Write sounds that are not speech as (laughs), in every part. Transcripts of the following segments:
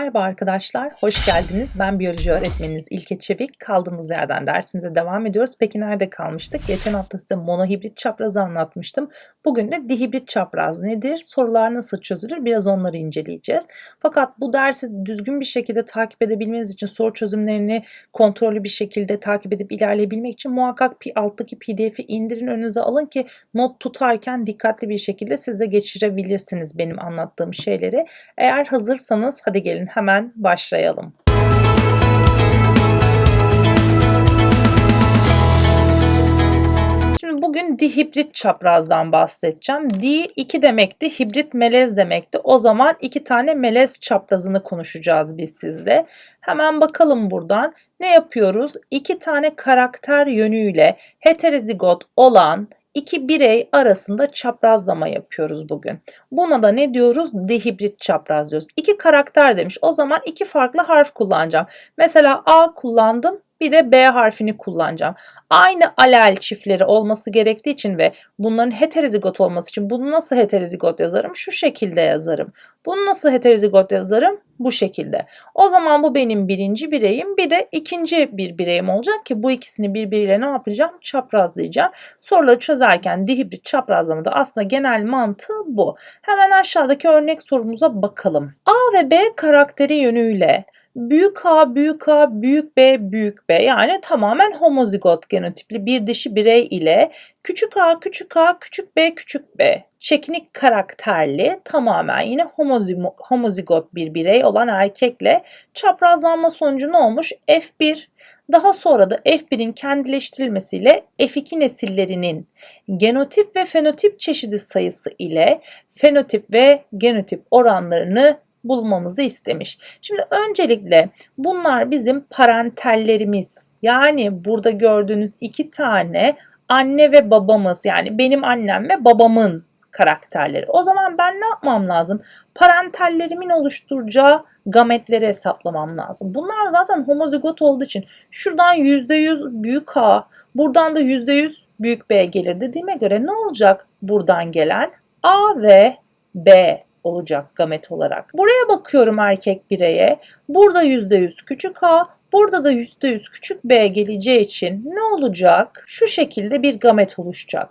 Merhaba arkadaşlar, hoş geldiniz. Ben biyoloji öğretmeniniz İlke Çevik. Kaldığımız yerden dersimize devam ediyoruz. Peki nerede kalmıştık? Geçen hafta size monohibrit çaprazı anlatmıştım. Bugün de dihibrit çapraz nedir? Sorular nasıl çözülür? Biraz onları inceleyeceğiz. Fakat bu dersi düzgün bir şekilde takip edebilmeniz için soru çözümlerini kontrollü bir şekilde takip edip ilerleyebilmek için muhakkak alttaki pdf'i indirin önünüze alın ki not tutarken dikkatli bir şekilde siz de geçirebilirsiniz benim anlattığım şeyleri. Eğer hazırsanız hadi gelin hemen başlayalım. Şimdi bugün dihibrit çaprazdan bahsedeceğim. Di iki demekti, hibrit melez demekti. O zaman iki tane melez çaprazını konuşacağız biz sizle. Hemen bakalım buradan. Ne yapıyoruz? İki tane karakter yönüyle heterozigot olan iki birey arasında çaprazlama yapıyoruz bugün. Buna da ne diyoruz? Dihibrit çapraz diyoruz. İki karakter demiş. O zaman iki farklı harf kullanacağım. Mesela A kullandım, bir de B harfini kullanacağım. Aynı alel çiftleri olması gerektiği için ve bunların heterozigot olması için bunu nasıl heterozigot yazarım? Şu şekilde yazarım. Bunu nasıl heterozigot yazarım? Bu şekilde. O zaman bu benim birinci bireyim. Bir de ikinci bir bireyim olacak ki bu ikisini birbiriyle ne yapacağım? Çaprazlayacağım. Soruları çözerken dihibrit çaprazlamada aslında genel mantığı bu. Hemen aşağıdaki örnek sorumuza bakalım. A ve B karakteri yönüyle büyük A, büyük A, büyük B, büyük B. Yani tamamen homozigot genotipli bir dişi birey ile küçük A, küçük A, küçük B, küçük B. Çekinik karakterli tamamen yine homozigot bir birey olan erkekle çaprazlanma sonucu ne olmuş? F1 daha sonra da F1'in kendileştirilmesiyle F2 nesillerinin genotip ve fenotip çeşidi sayısı ile fenotip ve genotip oranlarını bulmamızı istemiş. Şimdi öncelikle bunlar bizim parentellerimiz. Yani burada gördüğünüz iki tane anne ve babamız yani benim annem ve babamın karakterleri. O zaman ben ne yapmam lazım? Parentellerimin oluşturacağı gametleri hesaplamam lazım. Bunlar zaten homozigot olduğu için şuradan %100 büyük A, buradan da %100 büyük B gelir dediğime göre ne olacak buradan gelen? A ve B olacak gamet olarak. Buraya bakıyorum erkek bireye. Burada %100 küçük A, burada da %100 küçük B geleceği için ne olacak? Şu şekilde bir gamet oluşacak.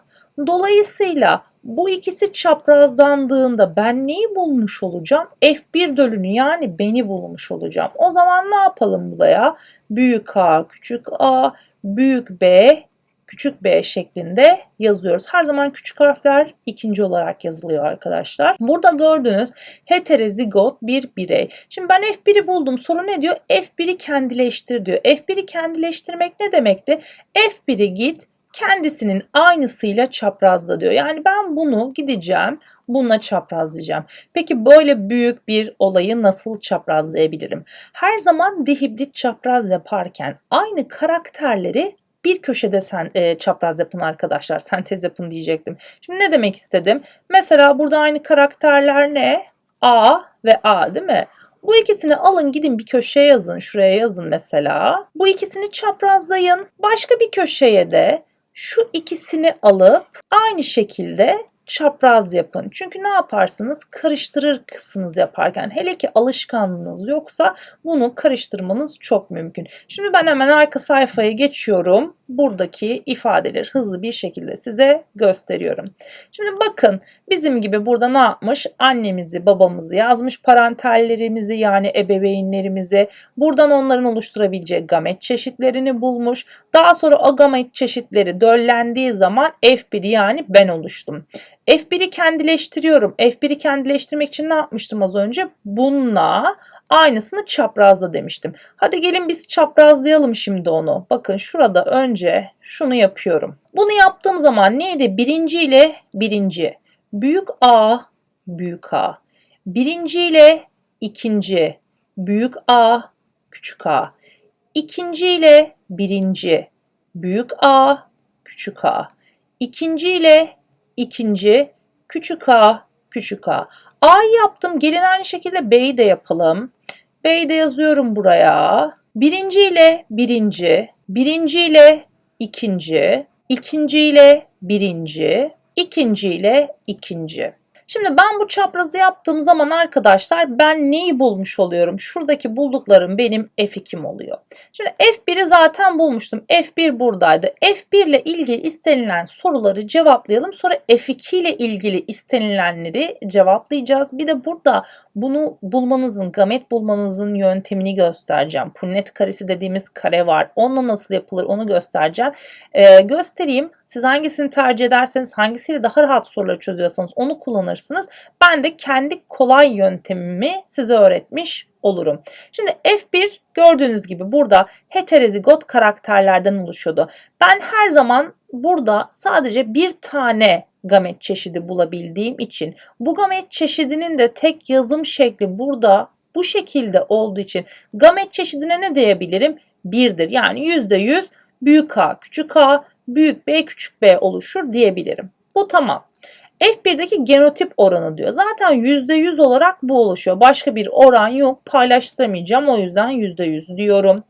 Dolayısıyla bu ikisi çaprazlandığında ben neyi bulmuş olacağım? F1 dölünü yani beni bulmuş olacağım. O zaman ne yapalım buraya? Büyük A, küçük A, büyük B küçük b şeklinde yazıyoruz. Her zaman küçük harfler ikinci olarak yazılıyor arkadaşlar. Burada gördüğünüz heterozigot bir birey. Şimdi ben F1'i buldum. Soru ne diyor? F1'i kendileştir diyor. F1'i kendileştirmek ne demekti? F1'i git kendisinin aynısıyla çaprazla diyor. Yani ben bunu gideceğim bununla çaprazlayacağım. Peki böyle büyük bir olayı nasıl çaprazlayabilirim? Her zaman dihibrit çapraz yaparken aynı karakterleri bir köşede sen e, çapraz yapın arkadaşlar. Sentez yapın diyecektim. Şimdi ne demek istedim? Mesela burada aynı karakterler ne? A ve A değil mi? Bu ikisini alın gidin bir köşeye yazın. Şuraya yazın mesela. Bu ikisini çaprazlayın. Başka bir köşeye de şu ikisini alıp aynı şekilde çapraz yapın. Çünkü ne yaparsınız? Karıştırırsınız yaparken. Hele ki alışkanlığınız yoksa bunu karıştırmanız çok mümkün. Şimdi ben hemen arka sayfaya geçiyorum. Buradaki ifadeleri hızlı bir şekilde size gösteriyorum. Şimdi bakın bizim gibi burada ne yapmış? Annemizi, babamızı yazmış, parentellerimizi yani ebeveynlerimizi. Buradan onların oluşturabileceği gamet çeşitlerini bulmuş. Daha sonra o gamet çeşitleri döllendiği zaman F1 yani ben oluştum. F1'i kendileştiriyorum. F1'i kendileştirmek için ne yapmıştım az önce? Bununla aynısını çaprazla demiştim. Hadi gelin biz çaprazlayalım şimdi onu. Bakın şurada önce şunu yapıyorum. Bunu yaptığım zaman neydi? Birinci ile birinci. Büyük A, büyük A. Birinci ile ikinci. Büyük A, küçük A. İkinci ile birinci. Büyük A, küçük A. İkinci ile ikinci, küçük a, küçük a. A'yı yaptım. Gelin aynı şekilde B'yi de yapalım. B'yi de yazıyorum buraya. Birinci ile birinci, birinci ile ikinci, ikinci ile birinci, ikinci ile ikinci. Şimdi ben bu çaprazı yaptığım zaman arkadaşlar ben neyi bulmuş oluyorum? Şuradaki bulduklarım benim F2'm oluyor. Şimdi F1'i zaten bulmuştum. F1 buradaydı. F1 ile ilgili istenilen soruları cevaplayalım. Sonra F2 ile ilgili istenilenleri cevaplayacağız. Bir de burada bunu bulmanızın, gamet bulmanızın yöntemini göstereceğim. Punnet karesi dediğimiz kare var. Onunla nasıl yapılır onu göstereceğim. Ee, göstereyim. Siz hangisini tercih ederseniz, hangisiyle daha rahat soruları çözüyorsanız onu kullanırsınız. Ben de kendi kolay yöntemimi size öğretmiş olurum. Şimdi F1 gördüğünüz gibi burada heterozigot karakterlerden oluşuyordu. Ben her zaman burada sadece bir tane gamet çeşidi bulabildiğim için bu gamet çeşidinin de tek yazım şekli burada bu şekilde olduğu için gamet çeşidine ne diyebilirim? Birdir. Yani %100 büyük A küçük a büyük B küçük b oluşur diyebilirim. Bu tamam. F1'deki genotip oranı diyor. Zaten %100 olarak bu oluşuyor. Başka bir oran yok. Paylaştıramayacağım. O yüzden %100 diyorum.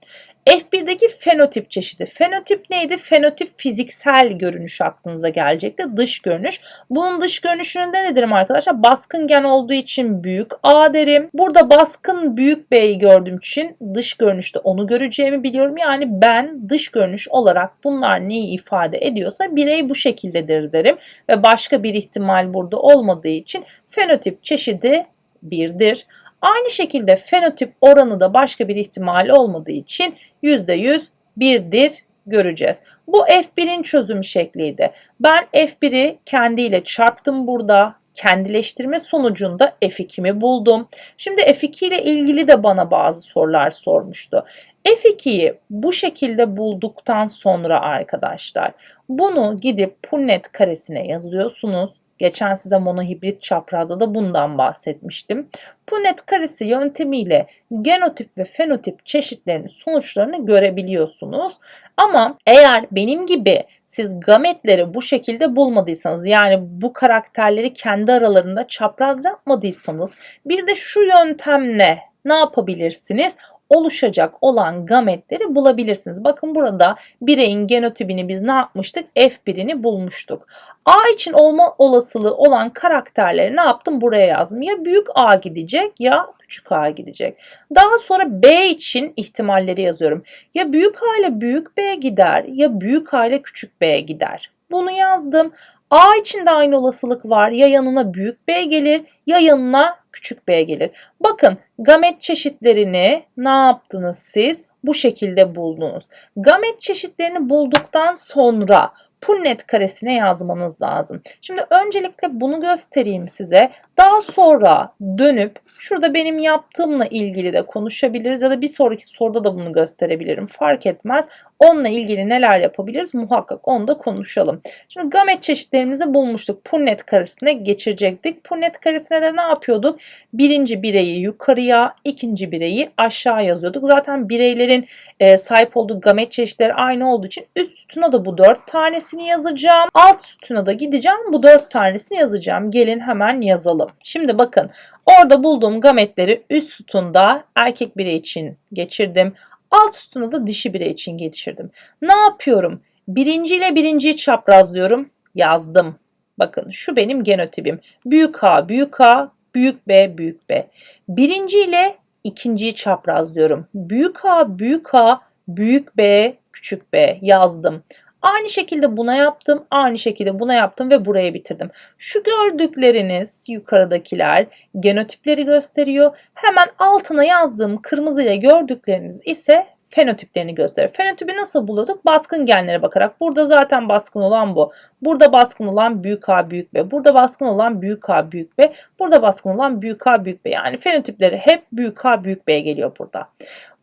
F1'deki fenotip çeşidi. Fenotip neydi? Fenotip fiziksel görünüş aklınıza gelecekti. Dış görünüş. Bunun dış görünüşünde ne derim arkadaşlar? Baskın gen olduğu için büyük A derim. Burada baskın büyük B'yi gördüğüm için dış görünüşte onu göreceğimi biliyorum. Yani ben dış görünüş olarak bunlar neyi ifade ediyorsa birey bu şekildedir derim. Ve başka bir ihtimal burada olmadığı için fenotip çeşidi birdir. Aynı şekilde fenotip oranı da başka bir ihtimali olmadığı için %100 birdir göreceğiz. Bu F1'in çözüm şekliydi. Ben F1'i kendiyle çarptım burada. Kendileştirme sonucunda F2'mi buldum. Şimdi F2 ile ilgili de bana bazı sorular sormuştu. F2'yi bu şekilde bulduktan sonra arkadaşlar bunu gidip Punnett karesine yazıyorsunuz. Geçen size monohibrit çaprazda da bundan bahsetmiştim. Punnett karesi yöntemiyle genotip ve fenotip çeşitlerinin sonuçlarını görebiliyorsunuz. Ama eğer benim gibi siz gametleri bu şekilde bulmadıysanız yani bu karakterleri kendi aralarında çapraz yapmadıysanız bir de şu yöntemle ne yapabilirsiniz? Oluşacak olan gametleri bulabilirsiniz. Bakın burada bireyin genotipini biz ne yapmıştık? F1'ini bulmuştuk. A için olma olasılığı olan karakterleri ne yaptım? Buraya yazdım. Ya büyük A gidecek ya küçük A gidecek. Daha sonra B için ihtimalleri yazıyorum. Ya büyük A ile büyük B gider ya büyük A ile küçük B gider. Bunu yazdım. A için de aynı olasılık var. Ya yanına büyük B gelir ya yanına küçük b gelir. Bakın gamet çeşitlerini ne yaptınız siz? Bu şekilde buldunuz. Gamet çeşitlerini bulduktan sonra Punnett karesine yazmanız lazım. Şimdi öncelikle bunu göstereyim size. Daha sonra dönüp şurada benim yaptığımla ilgili de konuşabiliriz ya da bir sonraki soruda da bunu gösterebilirim. Fark etmez. Onunla ilgili neler yapabiliriz muhakkak onu da konuşalım. Şimdi gamet çeşitlerimizi bulmuştuk. Punnett karesine geçirecektik. Punnett karesine de ne yapıyorduk? Birinci bireyi yukarıya, ikinci bireyi aşağı yazıyorduk. Zaten bireylerin e, sahip olduğu gamet çeşitleri aynı olduğu için üst sütuna da bu dört tanesini yazacağım. Alt sütuna da gideceğim. Bu dört tanesini yazacağım. Gelin hemen yazalım. Şimdi bakın orada bulduğum gametleri üst sütunda erkek birey için geçirdim. Alt sütuna da dişi birey için geçirdim. Ne yapıyorum? Birinci ile birinciyi çaprazlıyorum. Yazdım. Bakın şu benim genotipim. Büyük A, büyük A, büyük B, büyük B. Birinci ile ikinciyi çaprazlıyorum. Büyük A, büyük A, büyük B, küçük B yazdım. Aynı şekilde buna yaptım, aynı şekilde buna yaptım ve buraya bitirdim. Şu gördükleriniz yukarıdakiler genotipleri gösteriyor. Hemen altına yazdığım kırmızıyla gördükleriniz ise fenotiplerini gösterir. Fenotipi nasıl buluyorduk? Baskın genlere bakarak. Burada zaten baskın olan bu. Burada baskın olan büyük A büyük B. Burada baskın olan büyük A büyük B. Burada baskın olan büyük A büyük B. Yani fenotipleri hep büyük A büyük B geliyor burada.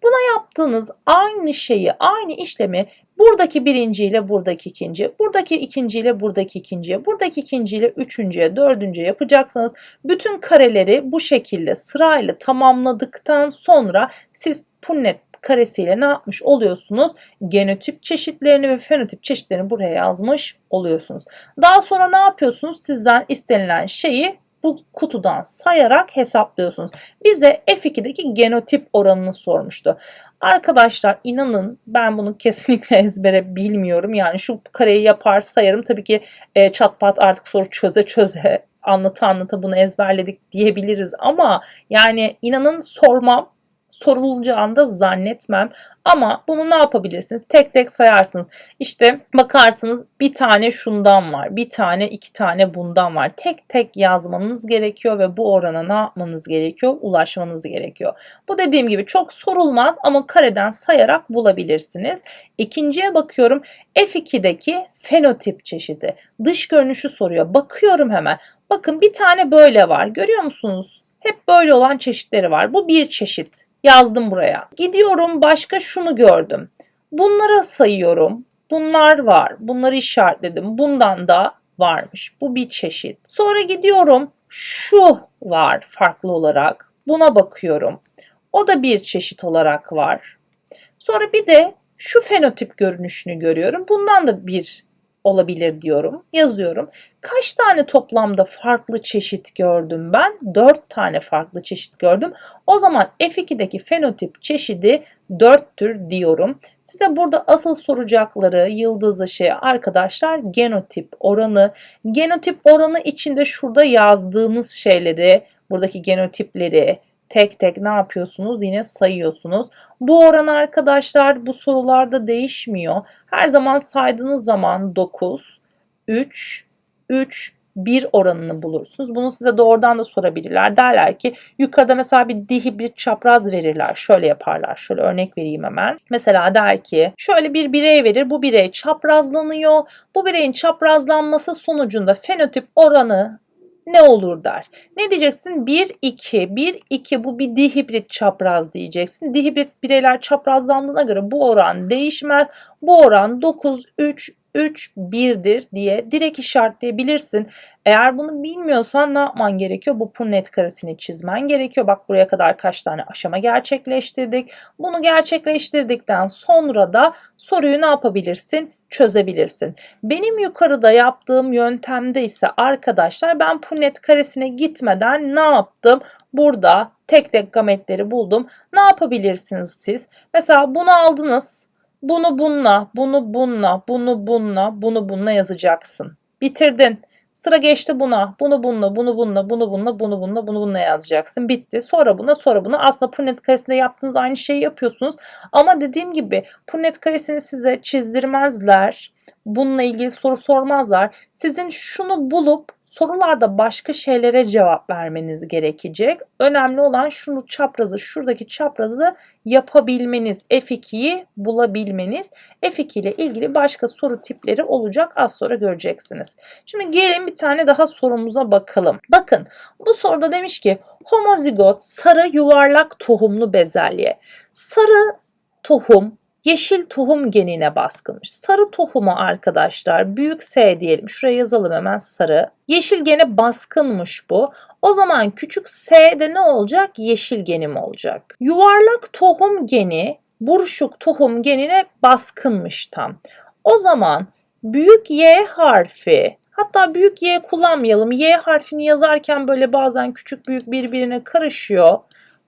Buna yaptığınız aynı şeyi, aynı işlemi buradaki birinciyle buradaki ikinci, buradaki ikinciyle buradaki ikinciye, buradaki ikinciyle üçüncüye, dördüncüye yapacaksınız. Bütün kareleri bu şekilde sırayla tamamladıktan sonra siz Punnett karesiyle ne yapmış oluyorsunuz? Genotip çeşitlerini ve fenotip çeşitlerini buraya yazmış oluyorsunuz. Daha sonra ne yapıyorsunuz? Sizden istenilen şeyi bu kutudan sayarak hesaplıyorsunuz. Bize F2'deki genotip oranını sormuştu. Arkadaşlar inanın ben bunu kesinlikle (laughs) ezbere bilmiyorum. Yani şu kareyi yapar sayarım. Tabii ki e, çat pat artık soru çöze çöze (laughs) anlatı anlatı bunu ezberledik diyebiliriz ama yani inanın sormam sorulacağını da zannetmem. Ama bunu ne yapabilirsiniz? Tek tek sayarsınız. İşte bakarsınız bir tane şundan var, bir tane iki tane bundan var. Tek tek yazmanız gerekiyor ve bu orana ne yapmanız gerekiyor? Ulaşmanız gerekiyor. Bu dediğim gibi çok sorulmaz ama kareden sayarak bulabilirsiniz. İkinciye bakıyorum. F2'deki fenotip çeşidi. Dış görünüşü soruyor. Bakıyorum hemen. Bakın bir tane böyle var. Görüyor musunuz? Hep böyle olan çeşitleri var. Bu bir çeşit. Yazdım buraya. Gidiyorum başka şunu gördüm. Bunlara sayıyorum. Bunlar var. Bunları işaretledim. Bundan da varmış. Bu bir çeşit. Sonra gidiyorum. Şu var farklı olarak. Buna bakıyorum. O da bir çeşit olarak var. Sonra bir de şu fenotip görünüşünü görüyorum. Bundan da bir olabilir diyorum. Yazıyorum. Kaç tane toplamda farklı çeşit gördüm ben? 4 tane farklı çeşit gördüm. O zaman F2'deki fenotip çeşidi 4'tür diyorum. Size burada asıl soracakları yıldız ışığı arkadaşlar genotip oranı. Genotip oranı içinde şurada yazdığınız şeyleri, buradaki genotipleri, tek tek ne yapıyorsunuz? Yine sayıyorsunuz. Bu oran arkadaşlar bu sorularda değişmiyor. Her zaman saydığınız zaman 9, 3, 3, 1 oranını bulursunuz. Bunu size doğrudan da sorabilirler. Derler ki yukarıda mesela bir dihibrit çapraz verirler. Şöyle yaparlar. Şöyle örnek vereyim hemen. Mesela der ki şöyle bir birey verir. Bu birey çaprazlanıyor. Bu bireyin çaprazlanması sonucunda fenotip oranı ne olur der. Ne diyeceksin? 1, 2, 1, 2 bu bir dihibrit çapraz diyeceksin. Dihibrit bireyler çaprazlandığına göre bu oran değişmez. Bu oran 9, 3, 3, 1'dir diye direkt işaretleyebilirsin. Eğer bunu bilmiyorsan ne yapman gerekiyor? Bu punnet karesini çizmen gerekiyor. Bak buraya kadar kaç tane aşama gerçekleştirdik. Bunu gerçekleştirdikten sonra da soruyu ne yapabilirsin? Çözebilirsin. Benim yukarıda yaptığım yöntemde ise arkadaşlar ben punnet karesine gitmeden ne yaptım? Burada tek tek gametleri buldum. Ne yapabilirsiniz siz? Mesela bunu aldınız. Bunu bununla, bunu bununla, bunu bununla, bunu bununla yazacaksın. Bitirdin. Sıra geçti buna. Bunu bununla, bunu bununla, bunu bununla, bunu bununla, bunu bununla yazacaksın. Bitti. Sonra buna, sonra buna. Aslında Punnett karesinde yaptığınız aynı şeyi yapıyorsunuz. Ama dediğim gibi Punnett karesini size çizdirmezler bununla ilgili soru sormazlar. Sizin şunu bulup sorularda başka şeylere cevap vermeniz gerekecek. Önemli olan şunu çaprazı, şuradaki çaprazı yapabilmeniz, F2'yi bulabilmeniz. F2 ile ilgili başka soru tipleri olacak. Az sonra göreceksiniz. Şimdi gelin bir tane daha sorumuza bakalım. Bakın bu soruda demiş ki homozigot sarı yuvarlak tohumlu bezelye. Sarı tohum yeşil tohum genine baskılmış. Sarı tohuma arkadaşlar büyük S diyelim. Şuraya yazalım hemen sarı. Yeşil gene baskınmış bu. O zaman küçük S'de ne olacak? Yeşil genim olacak. Yuvarlak tohum geni buruşuk tohum genine baskınmış tam. O zaman büyük Y harfi Hatta büyük Y kullanmayalım. Y harfini yazarken böyle bazen küçük büyük birbirine karışıyor.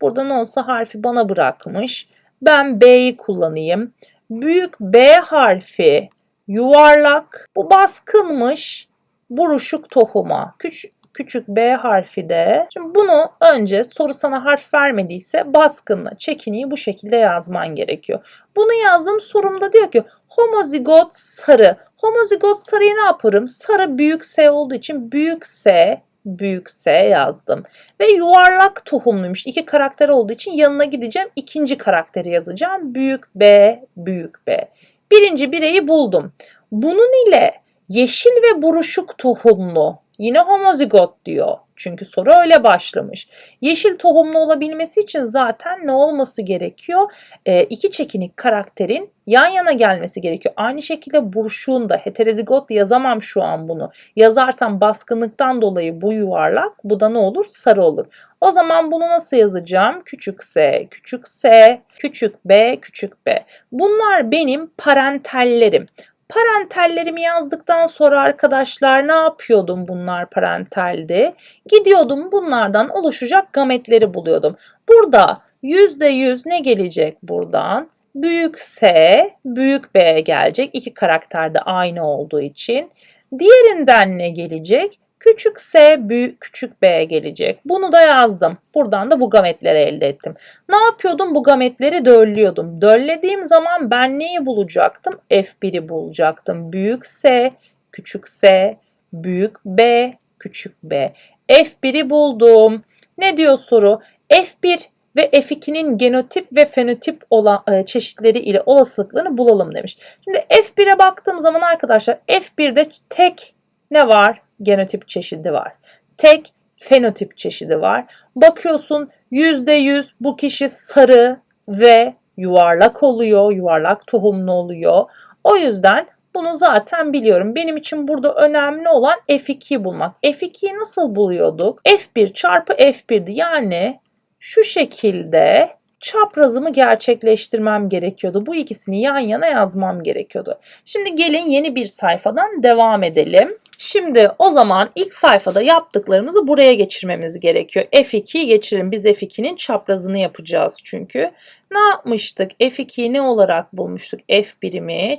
Burada ne olsa harfi bana bırakmış. Ben B'yi kullanayım. Büyük B harfi yuvarlak. Bu baskınmış buruşuk tohuma. Küçük küçük B harfi de. Şimdi bunu önce soru sana harf vermediyse baskınla çekiniyi bu şekilde yazman gerekiyor. Bunu yazdım sorumda diyor ki homozigot sarı. Homozigot sarıyı ne yaparım? Sarı büyük S olduğu için büyük S büyük S yazdım. Ve yuvarlak tohumluymuş. İki karakter olduğu için yanına gideceğim. ikinci karakteri yazacağım. Büyük B, büyük B. Birinci bireyi buldum. Bunun ile yeşil ve buruşuk tohumlu yine homozigot diyor. Çünkü soru öyle başlamış. Yeşil tohumlu olabilmesi için zaten ne olması gerekiyor? E, iki çekinik karakterin yan yana gelmesi gerekiyor. Aynı şekilde burşuğun da heterozigot yazamam şu an bunu. Yazarsam baskınlıktan dolayı bu yuvarlak. Bu da ne olur? Sarı olur. O zaman bunu nasıl yazacağım? Küçük s, küçük s, küçük b, küçük b. Bunlar benim parentellerim. Parentellerimi yazdıktan sonra arkadaşlar ne yapıyordum bunlar parentelde? Gidiyordum bunlardan oluşacak gametleri buluyordum. Burada %100 ne gelecek buradan? Büyük S, büyük B gelecek. İki karakter de aynı olduğu için. Diğerinden ne gelecek? Küçük S büyük küçük B gelecek. Bunu da yazdım. Buradan da bu gametleri elde ettim. Ne yapıyordum? Bu gametleri döllüyordum. Döllediğim zaman ben neyi bulacaktım? F1'i bulacaktım. Büyük S, küçük S, büyük B, küçük b. F1'i buldum. Ne diyor soru? F1 ve F2'nin genotip ve fenotip olan e, çeşitleri ile olasılıklarını bulalım demiş. Şimdi F1'e baktığım zaman arkadaşlar F1'de tek ne var? Genotip çeşidi var. Tek fenotip çeşidi var. Bakıyorsun %100 bu kişi sarı ve yuvarlak oluyor, yuvarlak tohumlu oluyor. O yüzden bunu zaten biliyorum. Benim için burada önemli olan F2'yi bulmak. F2'yi nasıl buluyorduk? F1 çarpı F1'di. Yani şu şekilde çaprazımı gerçekleştirmem gerekiyordu. Bu ikisini yan yana yazmam gerekiyordu. Şimdi gelin yeni bir sayfadan devam edelim. Şimdi o zaman ilk sayfada yaptıklarımızı buraya geçirmemiz gerekiyor. F2'yi geçirelim. Biz F2'nin çaprazını yapacağız çünkü. Ne yapmıştık? F2'yi ne olarak bulmuştuk? F birimi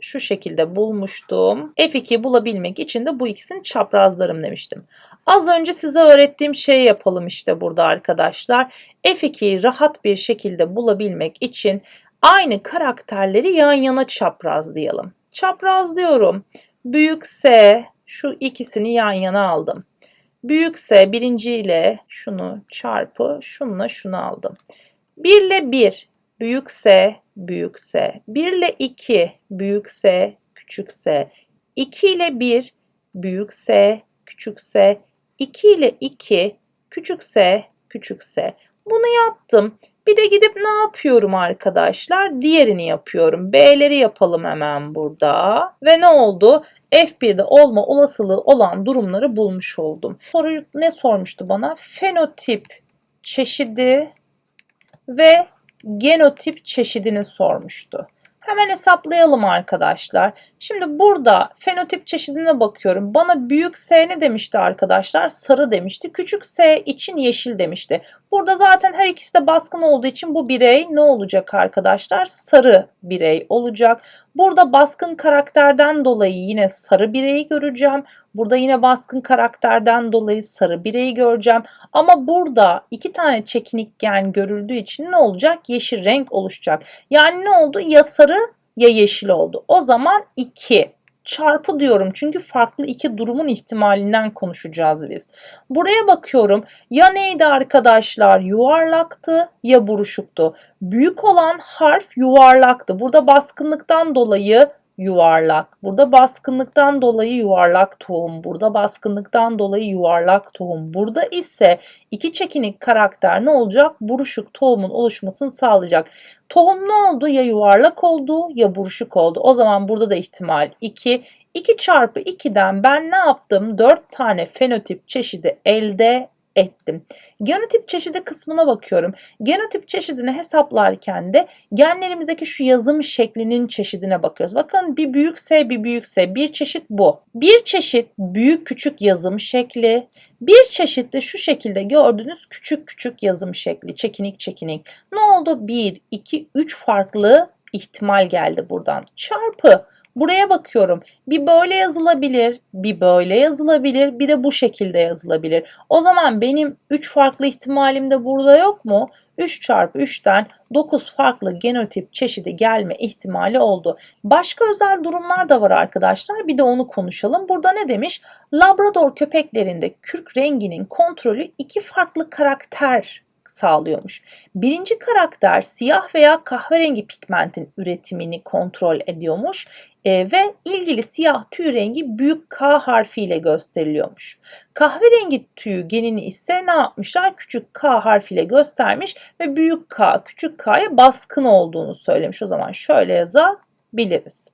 şu şekilde bulmuştum. F2'yi bulabilmek için de bu ikisini çaprazlarım demiştim. Az önce size öğrettiğim şeyi yapalım işte burada arkadaşlar. F2'yi rahat bir şekilde bulabilmek için aynı karakterleri yan yana çaprazlayalım. Çaprazlıyorum. Büyük S şu ikisini yan yana aldım. Büyük S birinci ile şunu çarpı şununla şunu aldım. 1 ile 1 büyük S büyük S. 1 ile 2 büyük S küçük S. 2 ile 1 büyük S küçük S. 2 ile 2 küçük S küçük S. Bunu yaptım. Bir de gidip ne yapıyorum arkadaşlar? Diğerini yapıyorum. B'leri yapalım hemen burada. Ve ne oldu? F1'de olma olasılığı olan durumları bulmuş oldum. Soruyu ne sormuştu bana? Fenotip çeşidi ve genotip çeşidini sormuştu. Hemen hesaplayalım arkadaşlar. Şimdi burada fenotip çeşidine bakıyorum. Bana büyük S ne demişti arkadaşlar? Sarı demişti. Küçük S için yeşil demişti. Burada zaten her ikisi de baskın olduğu için bu birey ne olacak arkadaşlar? Sarı birey olacak. Burada baskın karakterden dolayı yine sarı bireyi göreceğim. Burada yine baskın karakterden dolayı sarı bireyi göreceğim. Ama burada iki tane çekinik gen görüldüğü için ne olacak? Yeşil renk oluşacak. Yani ne oldu? Ya sarı ya yeşil oldu. O zaman 2 çarpı diyorum çünkü farklı iki durumun ihtimalinden konuşacağız biz. Buraya bakıyorum ya neydi arkadaşlar yuvarlaktı ya buruşuktu. Büyük olan harf yuvarlaktı. Burada baskınlıktan dolayı yuvarlak. Burada baskınlıktan dolayı yuvarlak tohum. Burada baskınlıktan dolayı yuvarlak tohum. Burada ise iki çekinik karakter ne olacak? Buruşuk tohumun oluşmasını sağlayacak. Tohum ne oldu? Ya yuvarlak oldu ya buruşuk oldu. O zaman burada da ihtimal 2. 2 çarpı 2'den ben ne yaptım? 4 tane fenotip çeşidi elde ettim. Genotip çeşidi kısmına bakıyorum. Genotip çeşidini hesaplarken de genlerimizdeki şu yazım şeklinin çeşidine bakıyoruz. Bakın bir büyük S bir büyük S bir çeşit bu. Bir çeşit büyük küçük yazım şekli. Bir çeşit de şu şekilde gördüğünüz küçük küçük yazım şekli. Çekinik çekinik. Ne oldu? 1, 2, 3 farklı ihtimal geldi buradan. Çarpı Buraya bakıyorum. Bir böyle yazılabilir, bir böyle yazılabilir, bir de bu şekilde yazılabilir. O zaman benim 3 farklı ihtimalim de burada yok mu? 3 çarpı 3'ten 9 farklı genotip çeşidi gelme ihtimali oldu. Başka özel durumlar da var arkadaşlar. Bir de onu konuşalım. Burada ne demiş? Labrador köpeklerinde kürk renginin kontrolü iki farklı karakter sağlıyormuş. Birinci karakter siyah veya kahverengi pigmentin üretimini kontrol ediyormuş e, ve ilgili siyah tüy rengi büyük K harfiyle gösteriliyormuş. Kahverengi tüy genini ise ne yapmışlar? Küçük K harfiyle göstermiş ve büyük K küçük K'ya baskın olduğunu söylemiş. O zaman şöyle yazabiliriz.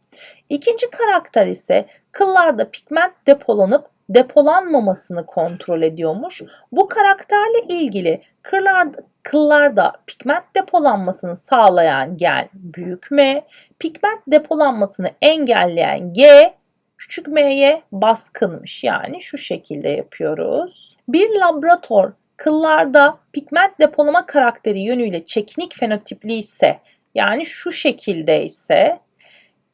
İkinci karakter ise kıllarda pigment depolanıp depolanmamasını kontrol ediyormuş. Bu karakterle ilgili kırlar, kıllarda pigment depolanmasını sağlayan gen büyük M, pigment depolanmasını engelleyen G küçük m'ye baskınmış. Yani şu şekilde yapıyoruz. Bir laboratuvar kıllarda pigment depolama karakteri yönüyle çekinik fenotipli ise yani şu şekilde ise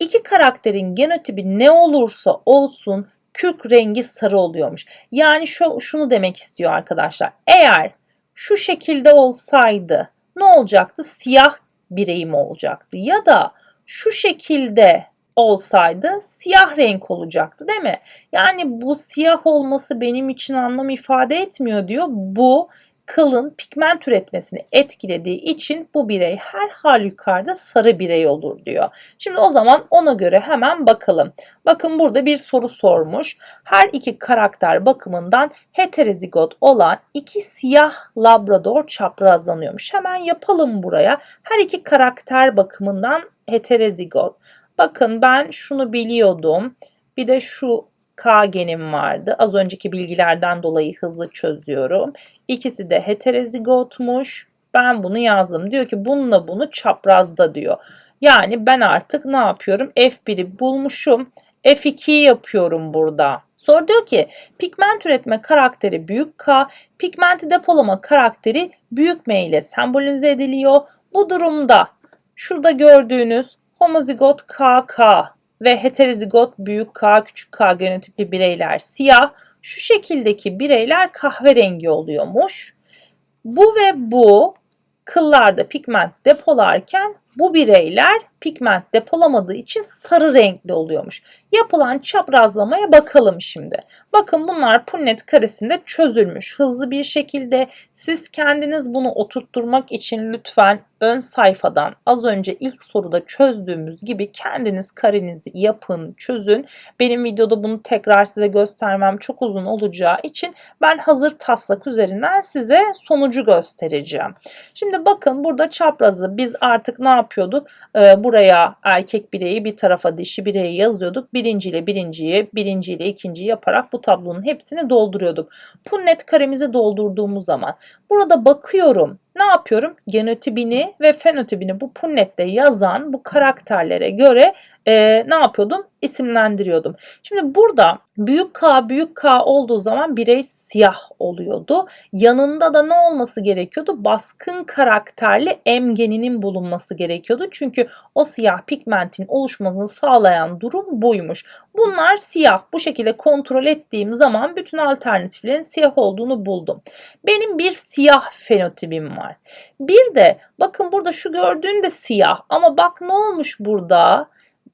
iki karakterin genotipi ne olursa olsun kürk rengi sarı oluyormuş. Yani şu şunu demek istiyor arkadaşlar. Eğer şu şekilde olsaydı ne olacaktı? Siyah bireyim olacaktı. Ya da şu şekilde olsaydı siyah renk olacaktı değil mi? Yani bu siyah olması benim için anlam ifade etmiyor diyor. Bu kılın pigment üretmesini etkilediği için bu birey her halükarda sarı birey olur diyor. Şimdi o zaman ona göre hemen bakalım. Bakın burada bir soru sormuş. Her iki karakter bakımından heterozigot olan iki siyah labrador çaprazlanıyormuş. Hemen yapalım buraya. Her iki karakter bakımından heterozigot. Bakın ben şunu biliyordum. Bir de şu K genim vardı. Az önceki bilgilerden dolayı hızlı çözüyorum. İkisi de heterozigotmuş. Ben bunu yazdım. Diyor ki bununla bunu çaprazda diyor. Yani ben artık ne yapıyorum? F1'i bulmuşum. F2'yi yapıyorum burada. Sonra diyor ki pigment üretme karakteri büyük K, pigmenti depolama karakteri büyük M ile sembolize ediliyor. Bu durumda şurada gördüğünüz homozigot KK ve heterozigot büyük K küçük K genotipli bireyler siyah, şu şekildeki bireyler kahverengi oluyormuş. Bu ve bu kıllarda pigment depolarken bu bireyler pigment depolamadığı için sarı renkli oluyormuş. Yapılan çaprazlamaya bakalım şimdi. Bakın bunlar punnet karesinde çözülmüş hızlı bir şekilde. Siz kendiniz bunu oturtturmak için lütfen ön sayfadan az önce ilk soruda çözdüğümüz gibi kendiniz karenizi yapın, çözün. Benim videoda bunu tekrar size göstermem çok uzun olacağı için ben hazır taslak üzerinden size sonucu göstereceğim. Şimdi bakın burada çaprazı biz artık ne yapıyorduk? Ee, buraya erkek bireyi bir tarafa dişi bireyi yazıyorduk. Birinci ile birinciyi, birinci ile ikinciyi yaparak bu tablonun hepsini dolduruyorduk. Punnet karemizi doldurduğumuz zaman burada bakıyorum ne yapıyorum? Genotipini ve fenotipini bu punnette yazan bu karakterlere göre e, ne yapıyordum? İsimlendiriyordum. Şimdi burada büyük K büyük K olduğu zaman birey siyah oluyordu. Yanında da ne olması gerekiyordu? Baskın karakterli M geninin bulunması gerekiyordu. Çünkü o siyah pigmentin oluşmasını sağlayan durum buymuş. Bunlar siyah. Bu şekilde kontrol ettiğim zaman bütün alternatiflerin siyah olduğunu buldum. Benim bir siyah fenotipim var. Bir de bakın burada şu gördüğün de siyah ama bak ne olmuş burada?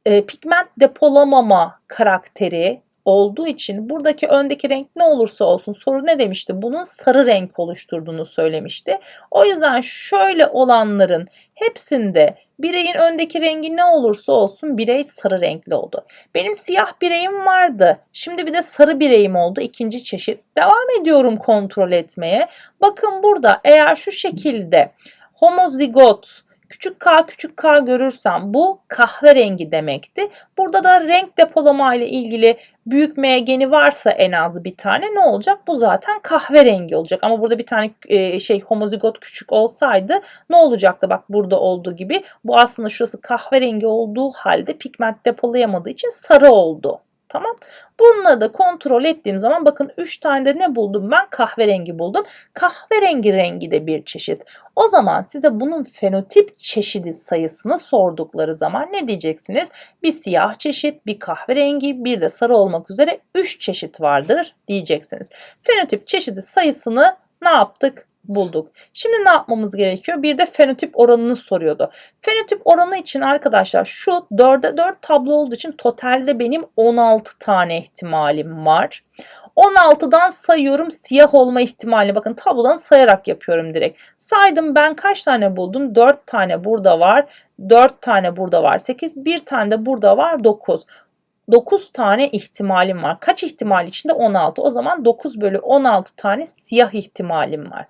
E, pigment depolamama karakteri olduğu için buradaki öndeki renk ne olursa olsun soru ne demişti? Bunun sarı renk oluşturduğunu söylemişti. O yüzden şöyle olanların hepsinde bireyin öndeki rengi ne olursa olsun birey sarı renkli oldu. Benim siyah bireyim vardı. Şimdi bir de sarı bireyim oldu. ikinci çeşit. Devam ediyorum kontrol etmeye. Bakın burada eğer şu şekilde homozigot Küçük k küçük k görürsem bu kahverengi demekti. Burada da renk depolama ile ilgili büyük M geni varsa en az bir tane ne olacak? Bu zaten kahverengi olacak. Ama burada bir tane e, şey homozigot küçük olsaydı ne olacaktı? Bak burada olduğu gibi bu aslında şurası kahverengi olduğu halde pigment depolayamadığı için sarı oldu. Tamam. Bunları da kontrol ettiğim zaman bakın 3 tane de ne buldum ben? Kahverengi buldum. Kahverengi rengi de bir çeşit. O zaman size bunun fenotip çeşidi sayısını sordukları zaman ne diyeceksiniz? Bir siyah çeşit, bir kahverengi, bir de sarı olmak üzere 3 çeşit vardır diyeceksiniz. Fenotip çeşidi sayısını ne yaptık? bulduk. Şimdi ne yapmamız gerekiyor? Bir de fenotip oranını soruyordu. Fenotip oranı için arkadaşlar şu 4'e 4 tablo olduğu için totalde benim 16 tane ihtimalim var. 16'dan sayıyorum siyah olma ihtimali. Bakın tablodan sayarak yapıyorum direkt. Saydım ben kaç tane buldum? 4 tane burada var. 4 tane burada var. 8. Bir tane de burada var. 9. 9 tane ihtimalim var. Kaç ihtimal içinde? 16. O zaman 9 bölü 16 tane siyah ihtimalim var.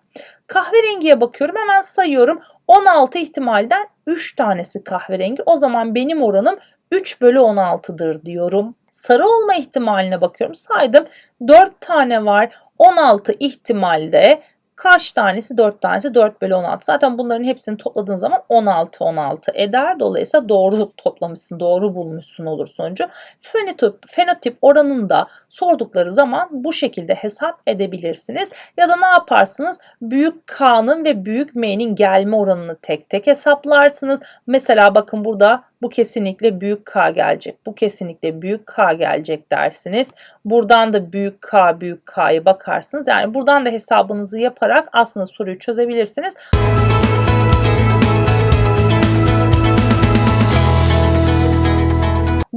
Kahverengiye bakıyorum hemen sayıyorum. 16 ihtimalden 3 tanesi kahverengi. O zaman benim oranım 3 bölü 16'dır diyorum. Sarı olma ihtimaline bakıyorum. Saydım 4 tane var. 16 ihtimalde Kaç tanesi? 4 tanesi 4 bölü 16. Zaten bunların hepsini topladığın zaman 16 16 eder. Dolayısıyla doğru toplamışsın, doğru bulmuşsun olur sonucu. Fenotip, fenotip oranında sordukları zaman bu şekilde hesap edebilirsiniz. Ya da ne yaparsınız? Büyük K'nın ve büyük M'nin gelme oranını tek tek hesaplarsınız. Mesela bakın burada Bu kesinlikle büyük K gelecek. Bu kesinlikle büyük K gelecek dersiniz. Buradan da büyük K, büyük K'ya bakarsınız. Yani buradan da hesabınızı yaparak aslında soruyu çözebilirsiniz.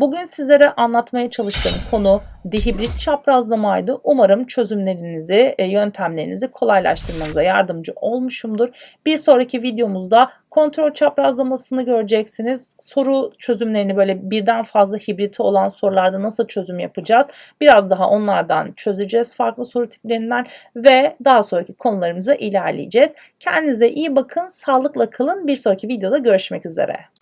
Bugün sizlere anlatmaya çalıştığım konu dihibrit çaprazlamaydı. Umarım çözümlerinizi, e, yöntemlerinizi kolaylaştırmanıza yardımcı olmuşumdur. Bir sonraki videomuzda kontrol çaprazlamasını göreceksiniz. Soru çözümlerini böyle birden fazla hibriti olan sorularda nasıl çözüm yapacağız? Biraz daha onlardan çözeceğiz farklı soru tiplerinden ve daha sonraki konularımıza ilerleyeceğiz. Kendinize iyi bakın, sağlıkla kalın. Bir sonraki videoda görüşmek üzere.